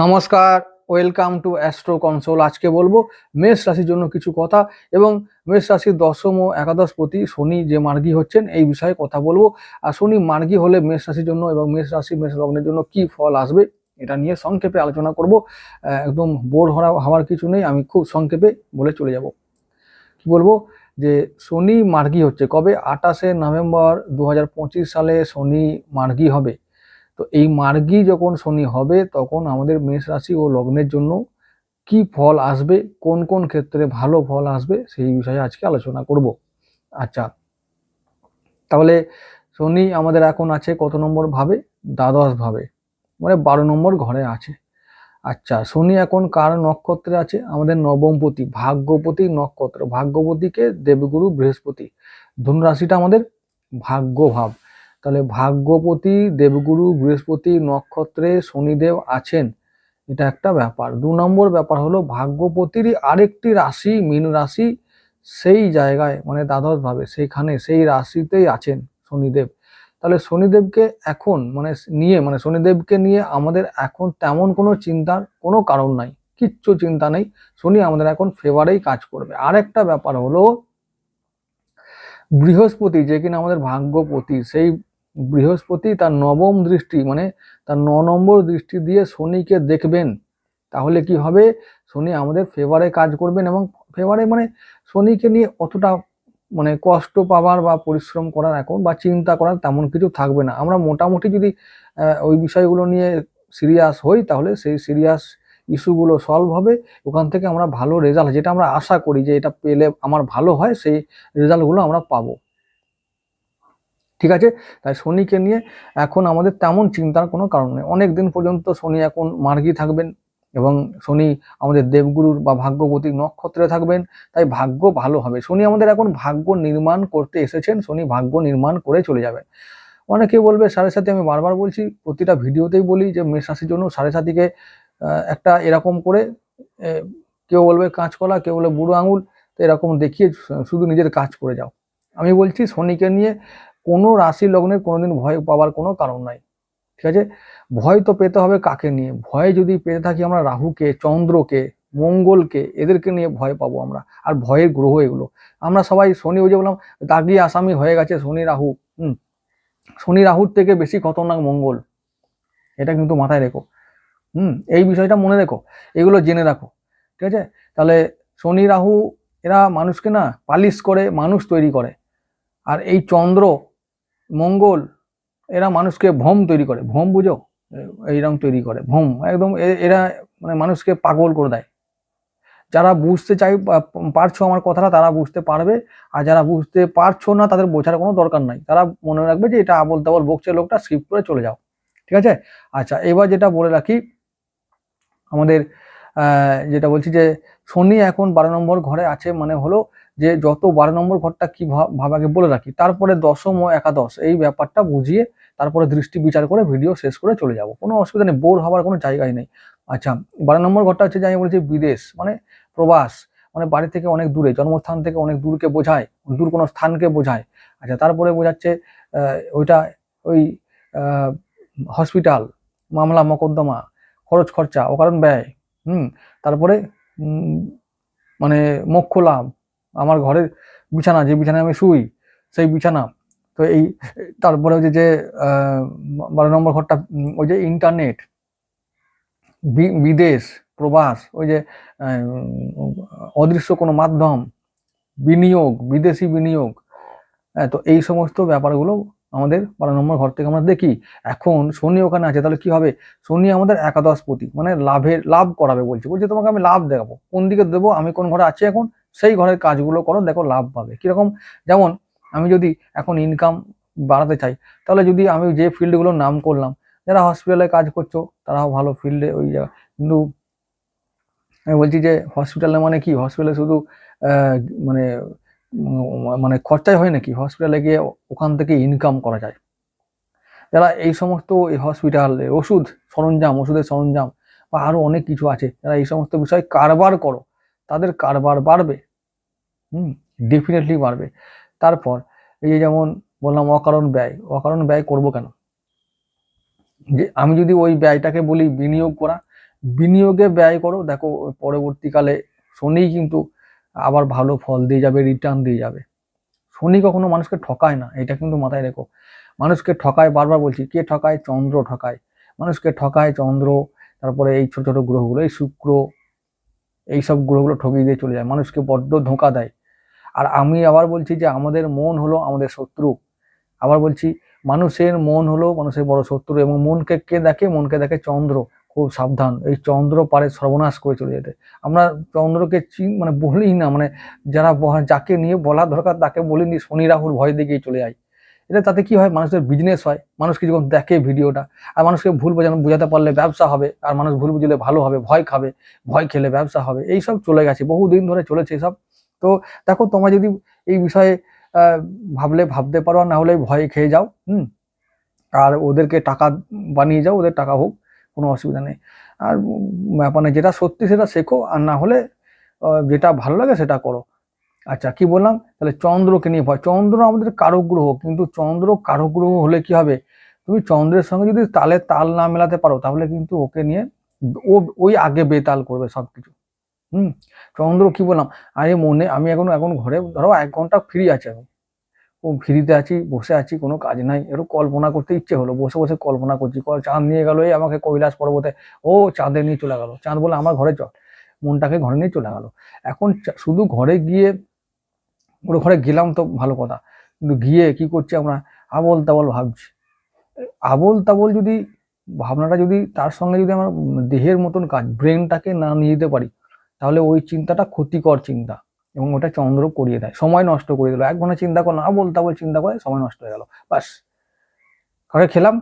নমস্কার, welcome to astro console. আজকে বলব মেষ রাশির জন্য কিছু কথা এবং মেষ রাশির দশম ও একাদশ প্রতি শনি যে মার্গী হচ্ছেন এই বিষয়ে কথা বলব। আর শনি মার্গী হলে মেষ রাশির জন্য এবং মেষ রাশি, মেষ লগ্নের জন্য কি ফল আসবে এটা নিয়ে সংক্ষেপে আলোচনা করব। একদম বোর হওয়া, হওয়ার কিছু নেই, আমি খুব সংক্ষেপে বলে চলে যাব। কি বলব? যে শনি মার্গী হচ্ছে কবে? আঠাশে নভেম্বর দু হাজার পঁচিশ সালে শনি মার্গী হবে। তো এই মার্গী যখন শনি হবে, তখন আমাদের মেষ রাশি ও লগ্নের জন্য কি ফল আসবে, কোন কোন ক্ষেত্রে ভালো ফল আসবে, সেই বিষয়ে আজকে আলোচনা করব। আচ্ছা তাহলে শনি আমাদের এখন আছে কত নম্বর ভাবে? দ্বাদশ ভাবে মানে বারো নম্বর ঘরে আছে। আচ্ছা শনি এখন কার নক্ষত্রে আছে? আমাদের নবমপতি, ভাগ্যপতি নক্ষত্র, ভাগ্যপতিকে দেবগুরু বৃহস্পতি, ধনুরাশিটা আমাদের ভাগ্য ভাব তাহলে ভাগ্যপতি, দেবগুরু, বৃহস্পতি, নক্ষত্রে শনিদেব আছেন। এটা একটা ব্যাপার। দু নম্বর ব্যাপার হলো ভাগ্যপতিরই আরেকটি রাশি, মীন রাশি, সেই জায়গায় মানে দ্বাদশ ভাবে সেইখানে, সেই রাশিতেই আছেন শনিদেব। তাহলে শনিদেবকে এখন মানে নিয়ে মানে শনিদেবকে নিয়ে আমাদের এখন তেমন কোনো চিন্তার কোনো কারণ নাই। কিচ্ছু চিন্তা নেই। শনি আমাদের এখন ফেভারেই কাজ করবে। আর একটা ব্যাপার হলো বৃহস্পতি, যে কিনা আমাদের ভাগ্যপতি, সেই বৃহস্পতি তার নবম দৃষ্টি মানে তার ন নম্বর দৃষ্টি দিয়ে শনিকে দেখবেন, তাহলে কি হবে? শনি আমাদের ফেভারে কাজ করবেন এবং ফেভারে মানে শনিকে নিয়ে অতটা মানে কষ্ট পাবার বা পরিশ্রম করার এখন বা চিন্তা করার তেমন কিছু থাকবে না। আমরা মোটামুটি যদি ওই বিষয়গুলো নিয়ে সিরিয়াস হই, তাহলে সেই সিরিয়াস ইস্যুগুলো সলভ হবে। ওখান থেকে আমরা ভালো রেজাল্ট যেটা আমরা আশা করি যে এটা পেলে আমার ভালো হয়, সেই রেজাল্টগুলো আমরা পাবো। ঠিক আছে? তাই শনিকে নিয়ে এখন আমাদের তেমন চিন্তার কোনো কারণ নেই। অনেক দিন পর্যন্ত শনি এখন মার্গী থাকবেন এবং শনি আমাদের দেবগুরুর বা ভাগ্যবতী নক্ষত্রে থাকবেন, তাই ভাগ্য ভালো হবে। শনি আমাদের এখন ভাগ্য নির্মাণ করতে এসেছেন, শনি ভাগ্য নির্মাণ করে চলে যাবেন। অনেকে বলবে, সাড়ে সাথে আমি বারবার বলছি, প্রতিটা ভিডিওতেই বলি যে মেষ রাশির জন্য সাড়ে সাথীকে একটা এরকম করে কেউ বলবে কাঁচকলা, কেউ বলবে বুড়ো আঙুল, তো এরকম দেখিয়ে শুধু নিজের কাজ করে যাও। আমি বলছি শনিকে নিয়ে কোনো রাশি লগ্নের কোনোদিন ভয় পাওয়ার কোনো কারণ নাই। ঠিক আছে? ভয় তো পেতে হবে কাকে নিয়ে? ভয় যদি পেতে থাকি আমরা রাহুকে, চন্দ্রকে, মঙ্গলকে, এদেরকে নিয়ে ভয় পাবো আমরা। আর ভয়ের গ্রহ এগুলো। আমরা সবাই শনি ওই যে বললাম দাগি আসামি হয়ে গেছে শনি রাহু। হুম। শনি রাহুর থেকে বেশি খতরনাক মঙ্গল। এটা কিন্তু মাথায় রেখো। হুম, এই বিষয়টা মনে রেখো। এগুলো জেনে রাখো। ঠিক আছে? তাহলে শনি রাহু এরা মানুষকে না পালিশ করে, মানুষ তৈরি করে। আর এই চন্দ্র মঙ্গল, এরা মানুষকে ভ্রম তৈরি করে, ভ্রম বুঝো? এইরকম তৈরি করে, ভ্রম, একদম এরা মানে মানুষকে পাগল করে দেয়। যারা বুঝতে চাই পারছ আমার কথাটা, তারা বুঝতে পারবে, আর যারা বুঝতে পারছ না, তাদের বোঝার কোনো দরকার নাই। তারা মনে রাখবে যে এটা আবল তাবল বকছে লোকটা স্কিপ করে চলে যাও। ঠিক আছে? আচ্ছা এবার যেটা বলে রাখি, আমাদের যেটা বলছি যে, শনি এখন বারো নম্বর ঘরে আছে মানে হলো যে যত বারো নম্বর ঘরটা কি ভাবাকে বলে রাখি, তারপরে দশম ও একাদশ, এই ব্যাপারটা বুঝিয়ে তারপরে দৃষ্টি বিচার করে ভিডিও শেষ করে চলে যাব। কোনো অসুবিধা নেই বোর হওয়ার কোনো জায়গাই নেই। আচ্ছা বারো নম্বর ঘরটা হচ্ছে যে আমি বলেছি বিদেশ মানে প্রবাস মানে বাড়ি থেকে অনেক দূরে, জন্মস্থান থেকে অনেক দূরকে বোঝায়, দূর কোনো স্থানকে বোঝায়। আচ্ছা তারপরে বোঝাচ্ছে ওইটা ওই হসপিটাল মামলা মকদ্দমা, খরচ খরচা, অকারণ ব্যয়, হুম, তারপরে মানে মোক্ষ লাভ আমার ঘরের বিছানা যে বিছানায় আমি শুই সেই বিছানা। তো এই তারপরে ওই যে বারো নম্বর ঘরটা ওই যে ইন্টারনেট বিদেশ প্রবাস ওই যে অদৃশ্য কোনো মাধ্যম বিনিয়োগ বিদেশি বিনিয়োগ হ্যাঁ, তো এই সমস্ত ব্যাপারগুলো আমাদের বারো নম্বর ঘর থেকে আমরা দেখি। এখন শনি ওখানে আছে তাহলে কি হবে? শনি আমাদের একাদশ পতি মানে লাভের লাভ করাবে বলছে। বলছে তোমাকে আমি লাভ দেখাবো। কোন দিকে দেবো? আমি কোন ঘরে আছি এখন? সেই ঘরের কাজগুলো করো, দেখো লাভ পাবে। কীরকম? যেমন আমি যদি এখন ইনকাম বাড়াতে চাই, তাহলে যদি আমি যে ফিল্ডগুলোর নাম করলাম, যারা হসপিটালে কাজ করছ, তারাও ভালো ফিল্ডে ওই কিন্তু আমি বলছি যে হসপিটালে মানে কি? হসপিটালে শুধু মানে মানে খরচাই হয় নাকি? হসপিটালে গিয়ে ওখান থেকে ইনকাম করা যায়। যারা এই সমস্ত এই হসপিটালে ওষুধ সরঞ্জাম, ওষুধের সরঞ্জাম বা আরও অনেক কিছু আছে, যারা এই সমস্ত বিষয় কারবার করো তাদের কারবার বাড়বে। হুম ডেফিনেটলি বাড়বে। তারপর এই যে যেমন বললাম অকারণ ব্যয় অকারণ ব্যয় করব কেন? যে আমি যদি ওই ব্যয়টাকে বলি বিনিয়োগ করা, বিনিয়োগে ব্যয় করো, দেখো পরবর্তীকালে শনি কিন্তু আবার ভালো ফল দিয়ে যাবে রিটার্ন দিয়ে যাবে। শনি কখনো মানুষকে ঠকায় না, এটা কিন্তু মাথায় রেখো। মানুষকে ঠকায়, বারবার বলছি, কে ঠকায়? চন্দ্র ঠকায়। মানুষকে ঠকায় চন্দ্র, তারপরে এই ছোট ছোট গ্রহগুলো, এই শুক্র এই সব গ্রহগুলো ঠকিয়ে দিয়ে চলে যায়, মানুষকে বড্ড ধোঁকা দেয়। আর আমি আবার বলছি যে আমাদের মন হলো আমাদের শত্রু। আবার বলছি মানুষের মন হলো মানুষের বড় শত্রু এবং মনকে কে দেখে? মনকে দেখে চন্দ্র। খুব সাবধান। এই চন্দ্র পারে সর্বনাশ করে চলে যেতে। আমরা চন্দ্রকে চিন মানে বলি না মানে যারা যাকে নিয়ে বলা দরকার তাকে বলিনি, শনি রাহুর ভয় দিকেই চলে যায়। এটা তাতে কি হয়? মানুষের বিজনেস হয়। মানুষকে যখন দেখে ভিডিওটা আর মানুষকে ভুল বোঝানো বোঝাতে পারলে ব্যবসা হবে আর মানুষ ভুল বুঝলে ভালো হবে ভয় খাবে ভয় খেলে ব্যবসা হবে এই সব চলে গেছে বহুদিন ধরে চলেছে এসব। তো দেখো তোমরা যদি এই বিষয়ে ভাবলে ভাবতে পারো না হলে ভয় খেয়ে যাও হুম? আর ওদেরকে টাকা বানিয়ে যাও ওদের টাকা হোক কোনো অসুবিধা নেই। আর উম, মানে যেটা সত্যি সেটা শেখো আর না হলে যেটা ভালো লাগে সেটা করো। আচ্ছা কি বললাম? তাহলে চন্দ্রকে নিয়ে ভয়। চন্দ্র আমাদের কারক গ্রহ কিন্তু চন্দ্র কারক গ্রহ হলে কি হবে? তুমি চন্দ্রের সঙ্গে যদি তালে তাল না মেলাতে পারো, তাহলে কিন্তু ওকে নিয়ে ও, ওই আগে বেতাল করবে সবকিছু। হুম? চন্দ্র কি বললাম? আরে মনে, আমি এখন এখন ঘরে, ধরো এক ঘণ্টা ফ্রি আছে আমি। ও ফ্রিতে আছি, বসে আছি, কোনো কাজ নাই। একটু কল্পনা করতে ইচ্ছে হলো, বসে বসে কল্পনা করছি। চাঁদ নিয়ে গেল এই আমাকে কৈলাস পর্বতে। ও চাঁদে নিয়ে চলে গেল। চাঁদ বলে আমার ঘরে চল। মনটাকে ঘরে নিয়ে চলে গেল। এখন শুধু ঘরে গিয়ে ওর ঘরে গেলাম তো ভালো কথা। কিন্তু গিয়ে কি করছি আমরা? আবল তাবল ভাবছি। আবল তাবল যদি, ভাবনাটা যদি তার সঙ্গে যদি আমার দেহের মতন কাজ ব্রেনটাকে না নিয়ে যেতে পারি, তাহলে ওই চিন্তাটা ক্ষতিকর চিন্তা এবং ওটা চন্দ্র করিয়ে দেয়। সময় নষ্ট করে দিল। এক ঘণ্টা চিন্তা করলাম আবল তাবল চিন্তা করে সময় নষ্ট হয়ে গেল। বাস কাকে খেলাম?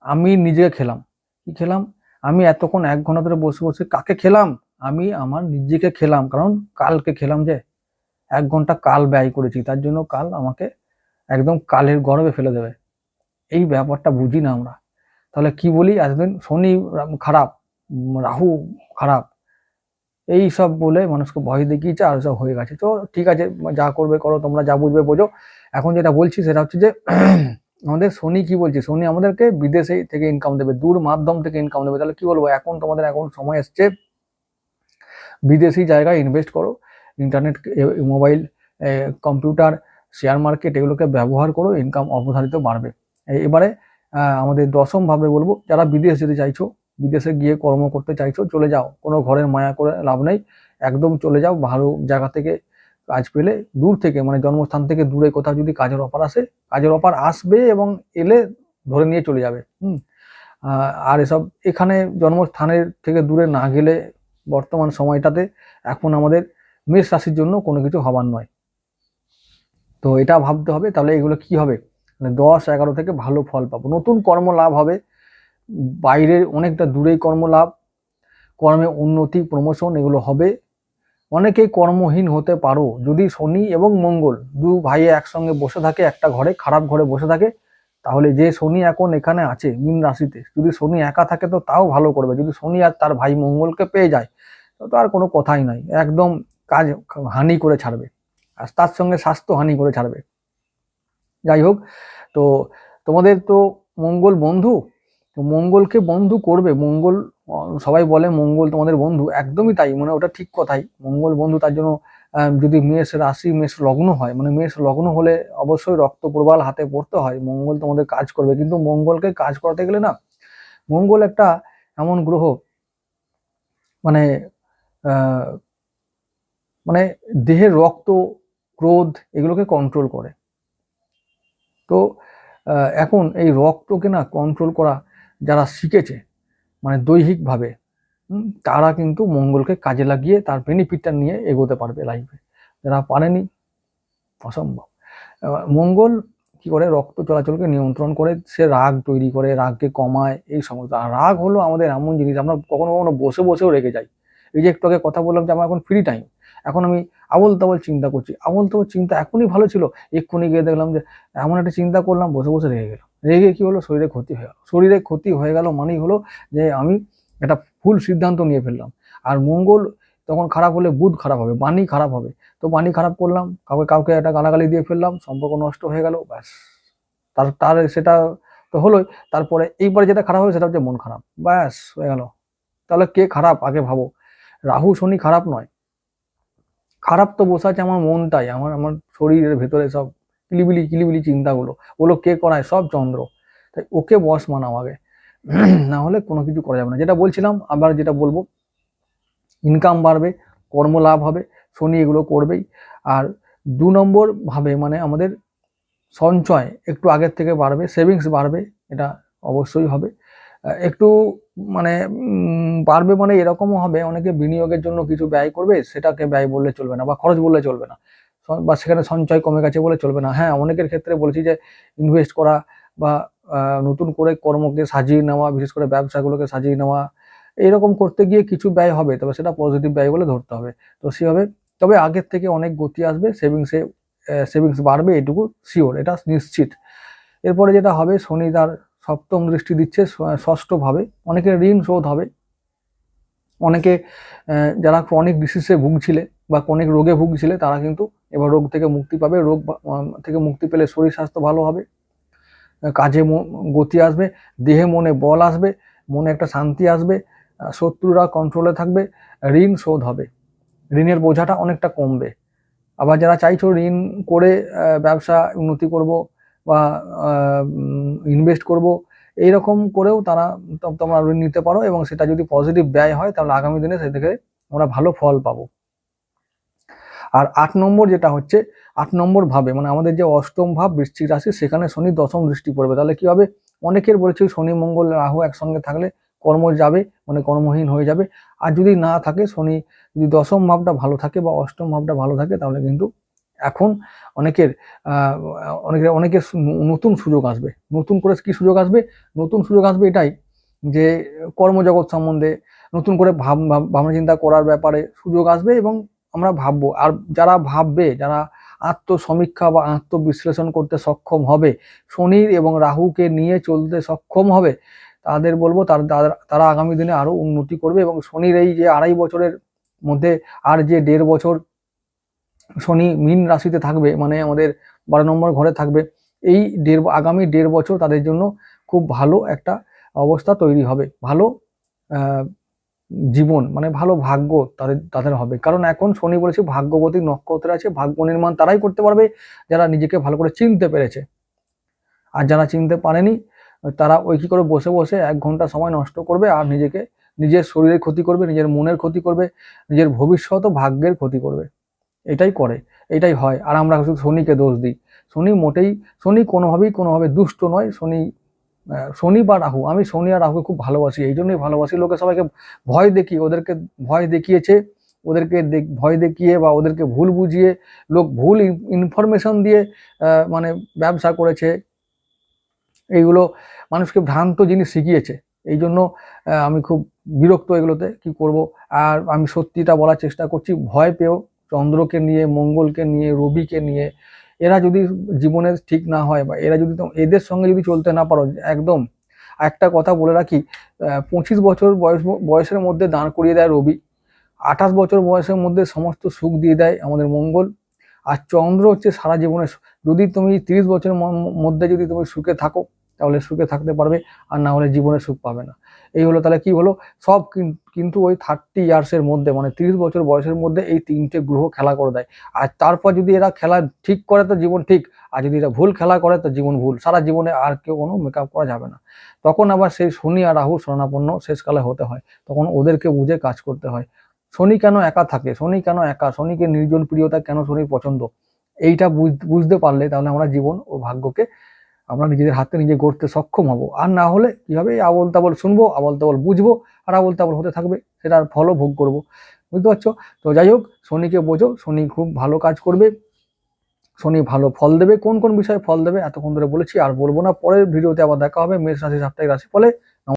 আমি নিজে খেলাম। কি খেলাম? আমি এতক্ষণ এক ঘণ্টা ধরে বসে বসে কাকে খেলাম? আমি আমার নিজেকে খেলাম। কারণ কালকে খেলাম যে। এক ঘণ্টা কাল ব্যয় করেছি, তার জন্য কাল আমাকে একদম কালের গর্বে ফেলে দেবে। এই ব্যাপারটা বুঝি না আমরা। তাহলে কি বলি? এতদিন শনি খারাপ রাহু খারাপ, এই সব বলে মানুষকে ভয় দেখিয়েছে আর সব হয়ে গেছে। তো ঠিক আছে যা করবে করো, তোমরা যা বুঝবে বোঝো। এখন যেটা বলছি সেটা হচ্ছে যে, আমাদের শনি কি বলছে? শনি আমাদেরকে বিদেশে থেকে ইনকাম দেবে, দূর মাধ্যম থেকে ইনকাম দেবে। তাহলে কি বলব? এখন তোমাদের এখন সময় এসছে। বিদেশি জায়গায় ইনভেস্ট করো। Internet mobile computer, share market এগুলোকে ব্যবহার করো ইনকাম অবধারিত বাড়বে। এবারে আমাদের দশম ভাবে বলব, যারা বিদেশ যেতে চাইছো, বিদেশে গিয়ে কর্ম করতে চাইছো, চলে যাও। কোনো ঘরের মায়া করে লাভ নেই, একদম চলে যাও, ভালো জায়গা থেকে কাজ পেলে দূর থেকে মানে জন্মস্থান থেকে দূরে কোথাও যদি কাজের অফার আসে, কাজের অফার আসবে এবং এলে ধরে নিয়ে চলে যাবে, হুম। আর এসব, এখানে জন্মস্থানের থেকে দূরে না গেলে বর্তমান সময়টাতে এখন আমাদের মেষ রাশির জন্য কোনো কিছু হবার নয়। তো এটা ভাবতে হবে, তাহলে এগুলো কি হবে? মানে দশ এগারো থেকে ভালো ফল পাবো। নতুন কর্ম লাভ হবে বাইরের অনেকটা দূরেই কর্ম লাভ, কর্মে উন্নতি প্রমোশন এগুলো হবে। অনেকেই কর্মহীন হতে পারো, যদি শনি এবং মঙ্গল দু ভাই একসঙ্গে বসে থাকে, একটা ঘরে, খারাপ ঘরে বসে থাকে, তাহলে যে শনি এখন এখানে আছে, মীন রাশিতে, যদি শনি একা থাকে তো তাও ভালো করবে। যদি শনি আর তার ভাই মঙ্গলকে পেয়ে যায়, তো আর কোনো কথাই নাই। একদম কাজ হানি করে ছাড়বে। আর তার সঙ্গে স্বাস্থ্য হানি করে ছাড়বে। যাই হোক, তো তোমাদের তো মঙ্গল বন্ধু, তো মঙ্গলকে বন্ধু করবে। মঙ্গল, সবাই বলে মঙ্গল তোমাদের বন্ধু, একদমই তাই। মানে ওটা ঠিক কথাই। মঙ্গল বন্ধু তার জন্য যদি মেষ রাশি, মেষ লগ্ন হয় মানে মেষ লগ্ন হলে অবশ্যই রক্ত প্রবাল হাতে পড়তে হয়। মঙ্গল তোমাদের কাজ করবে। কিন্তু মঙ্গলকে কাজ করাতে গেলে না, মঙ্গল একটা এমন গ্রহ মানে মানে দেহের রক্ত, ক্রোধ এগুলোকে কন্ট্রোল করে। তো এখন এই রক্তকে না কন্ট্রোল করা যারা শিখেছে মানে দৈহিকভাবে তারা কিন্তু মঙ্গলকে কাজে লাগিয়ে তার বেনিফিটটা নিয়ে এগোতে পারবে লাইফে যারা পারেনি, অসম্ভব। মঙ্গল কি করে? রক্ত চলাচলকে নিয়ন্ত্রণ করে, সে রাগ তৈরি করে, রাগকে কমায়, এই সমস্ত। আর রাগ হলো আমাদের এমন জিনিস, আমরা কখনো কখনো বসে বসেও রেগে যাই। এই যে একটু আগে কথা বললাম যে আমার এখন ফ্রি টাইম এখন আমি আবল তাবল চিন্তা করছি। আবল তাবল চিন্তা এখনই ভালো ছিল। এক্ষুনি গিয়ে দেখলাম যে, এমন একটা চিন্তা করলাম, বসে বসে রেগে গেলাম। রেগে কি হলো? শরীরে ক্ষতি হয়ে গেল। শরীরে ক্ষতি হয়ে গেল মানেই হলো যে, আমি একটা ভুল সিদ্ধান্ত নিয়ে ফেললাম। আর মঙ্গল তখন খারাপ হলে বুধ খারাপ হবে, বাণী খারাপ হবে। তো বাণী খারাপ করলাম, কাউকে কাউকে একটা গালাগালি দিয়ে ফেললাম, সম্পর্ক নষ্ট হয়ে গেল, ব্যাস। তার তার সেটা তো হলোই। তারপরে এইবারে যেটা খারাপ হবে সেটা হচ্ছে মন খারাপ, ব্যাস, হয়ে গেল। তাহলে কে খারাপ? আগে ভাবো। রাহু, শনি খারাপ নয়। খারাপ তো বসে আছে আমার মনটাই, আমার আমার শরীরের ভেতরে সব কিলিবিলি কিলিবিলি চিন্তাগুলো। ওগুলো কে করায়? সব চন্দ্র। তাই ওকে বস মানাও আগে। না হলে কোনো কিছু করা যাবে না। যেটা বলছিলাম, আবার যেটা বলব ইনকাম বাড়বে, কর্ম লাভ হবে, শনি এগুলো করবেই। আর দু নম্বর ভাবে মানে আমাদের সঞ্চয় একটু আগের থেকে বাড়বে সেভিংস বাড়বে, এটা অবশ্যই হবে। একটু মানে বাড়বে মানে এরকমও হবে। অনেকে বিনিয়োগের জন্য কিছু ব্যয় করবে, সেটাকে ব্যয় বললে চলবে না বা খরচ বললে চলবে না। বা সেখানে সঞ্চয় কমে গেছে বলে চলবে না। হ্যাঁ অনেকের ক্ষেত্রে বলেছি যে ইনভেস্ট করা বা নতুন করে কর্মকে সাজিয়ে নেওয়া, বিশেষ করে ব্যবসাগুলোকে সাজিয়ে নেওয়া এইরকম করতে গিয়ে কিছু ব্যয় হবে, তবে সেটা পজিটিভ ব্যয় বলে ধরতে হবে। তো সেভাবে, তবে আগের থেকে অনেক গতি আসবে সেভিংসে সেভিংস বাড়বে এটুকু শিওর এটা নিশ্চিত। এরপরে যেটা হবে শনি তার সপ্তম দৃষ্টি দিচ্ছে ষষ্ঠভাবে। অনেকের ঋণ শোধ হবে। অনেকে যারা ক্রনিক ডিসিজে ভুগছিলে বা ক্রনিক রোগে ভুগছিলে, তারা কিন্তু এবার রোগ থেকে মুক্তি পাবে। রোগ থেকে মুক্তি পেলে শরীর স্বাস্থ্য ভালো হবে। কাজে গতি আসবে, দেহে মনে বল আসবে, মনে একটা শান্তি আসবে শত্রুরা কন্ট্রোলে থাকবে, ঋণ শোধ হবে। ঋণের বোঝাটা অনেকটা কমবে। আবার যারা চাইছো ঋণ করে ব্যবসা উন্নতি করব বা ইনভেস্ট করব, এইরকম করেও তারা তোমরা ঋণ নিতে পারো এবং সেটা যদি পজিটিভ ব্যয় হয় তাহলে আগামী দিনে সে থেকে আমরা ভালো ফল পাবো। আর আট নম্বর যেটা হচ্ছে, আট নম্বর ভাবে মানে আমাদের যে অষ্টম ভাব বৃশ্চিক রাশি, সেখানে শনি দশম দৃষ্টি পড়বে। তাহলে কি হবে? অনেকের বলেছে শনি, মঙ্গল, রাহু একসঙ্গে থাকলে কর্ম যাবে মানে কর্মহীন হয়ে যাবে। আর যদি না থাকে, শনি যদি দশম ভাবটা ভালো থাকে বা অষ্টম ভাবটা ভালো থাকে, তাহলে কিন্তু এখন অনেকের অনেকের অনেকের নতুন সুযোগ আসবে। নতুন করে কি সুযোগ আসবে? নতুন সুযোগ আসবে এটাই যে কর্মজগৎ সম্বন্ধে নতুন করে ভাব, ভাব- ভাবনা চিন্তা করার ব্যাপারে সুযোগ আসবে এবং আমরা ভাববো। আর যারা ভাববে, যারা আত্মসমীক্ষা বা আত্মবিশ্লেষণ করতে সক্ষম হবে, শনির এবং রাহুকে নিয়ে চলতে সক্ষম হবে, তাদের বলব তারা- তারা আগামী দিনে আরও উন্নতি করবে এবং শনির এই যে আড়াই বছরের মধ্যে আর যে দেড় বছর শনি মীন রাশিতে থাকবে মানে আমাদের বারো নম্বর ঘরে থাকবে, এই দেড় আগামী দেড় বছর তাদের জন্য খুব ভালো একটা অবস্থা তৈরি হবে, ভালো জীবন মানে ভালো ভাগ্য তাদের তাদের হবে, কারণ এখন শনি বলেছে ভাগ্যবতী নক্ষত্র আছে, ভাগ্য নির্মাণ তারাই করতে পারবে, যারা নিজেকে ভালো করে চিনতে পেরেছে। আর যারা চিনতে পারেনি, তারা ওই কী করে বসে বসে এক ঘণ্টা সময় নষ্ট করবে আর নিজেকে, নিজের শরীরের ক্ষতি করবে, নিজের মনের ক্ষতি করবে, নিজের ভবিষ্যৎ ভাগ্যের ক্ষতি করবে। এটাই করে, এটাই হয়। আর আমরা শুধু শনিকে দোষ দিই। শনি মোটেই, শনি কোনোভাবেই কোনোভাবে দুষ্ট নয়। শনি শনি বা রাহু, আমি শনি আর রাহুকে খুব ভালোবাসি, এই জন্যই ভালোবাসি। লোকে সবাইকে ভয় দেখিয়ে, ওদেরকে ভয় দেখিয়েছে, ওদেরকে ভয় দেখিয়ে বা ওদেরকে ভুল বুঝিয়ে লোক ভুল ইনফরমেশন দিয়ে মানে ব্যবসা করেছে। এইগুলো মানুষকে ভ্রান্ত জিনিস শিখিয়েছে। এই জন্য আমি খুব বিরক্ত এগুলোতে। কি করব? আর আমি সত্যিটা বলার চেষ্টা করছি। ভয় পেও। চন্দ্রকে নিয়ে, মঙ্গলকে নিয়ে, রবিকে নিয়ে, এরা যদি জীবনে ঠিক না হয় বা এরা যদি এদের সঙ্গে যদি চলতে না পারো, একদম। একটা কথা বলে রাখি পঁচিশ বছর বয়স বয়সের মধ্যে দাঁড় করিয়ে দেয় রবি। আঠাশ বছর বয়সের মধ্যে সমস্ত সুখ দিয়ে দেয় আমাদের মঙ্গল। আর চন্দ্র হচ্ছে সারা জীবনে যদি তুমি তিরিশ বছরের মধ্যে যদি তুমি সুখে থাকো, তাহলে সুখে থাকতে পারবে, আর না হলে জীবনে সুখ পাবে না। এই হলো, তাহলে কি হলো? সব কিন্তু ওই থার্টি ইয়ার্সের মধ্যে মানে তিরিশ বছর বয়সের মধ্যে এই তিনটে গ্রহ খেলা করে দেয়। আর তারপর যদি এরা খেলা ঠিক করে তো জীবন ঠিক, আর যদি এরা ভুল খেলা করে তো জীবন ভুল। সারা জীবনে আর কেউ কোনো মেকআপ করা যাবে না। তখন আবার সেই শনি আর রাহু শরণাপন্ন শেষকালে হতে হয়। তখন ওদেরকে বুঝে কাজ করতে হয়। শনি কেন একা থাকে? শনি কেন একা? শনিকে নির্জন প্রিয়তা কেন শনির পছন্দ? এইটা বুঝ- বুঝতে পারলে তাহলে আমরা জীবন ও ভাগ্যকে আমরা নিজেদের হাতে নিজে গড়তে সক্ষম হব। আর না হলে কি আবল তাবল শুনব আবল তাবল বুঝব, আর আবল তাবল হতে থাকবে সেটার ফলও ভোগ করব। বুঝতে পারছ? তো যাই হোক, শনিকে বোঝো, শনি খুব ভালো কাজ করবে। শনি ভালো ফল দেবে। কোন কোন বিষয়ে ফল দেবে? এতক্ষণ ধরে বলেছি, আর বলব না। পরের ভিডিওতে আবার দেখা হবে। মেষ রাশি, সাপ্তাহিক রাশি ফলে।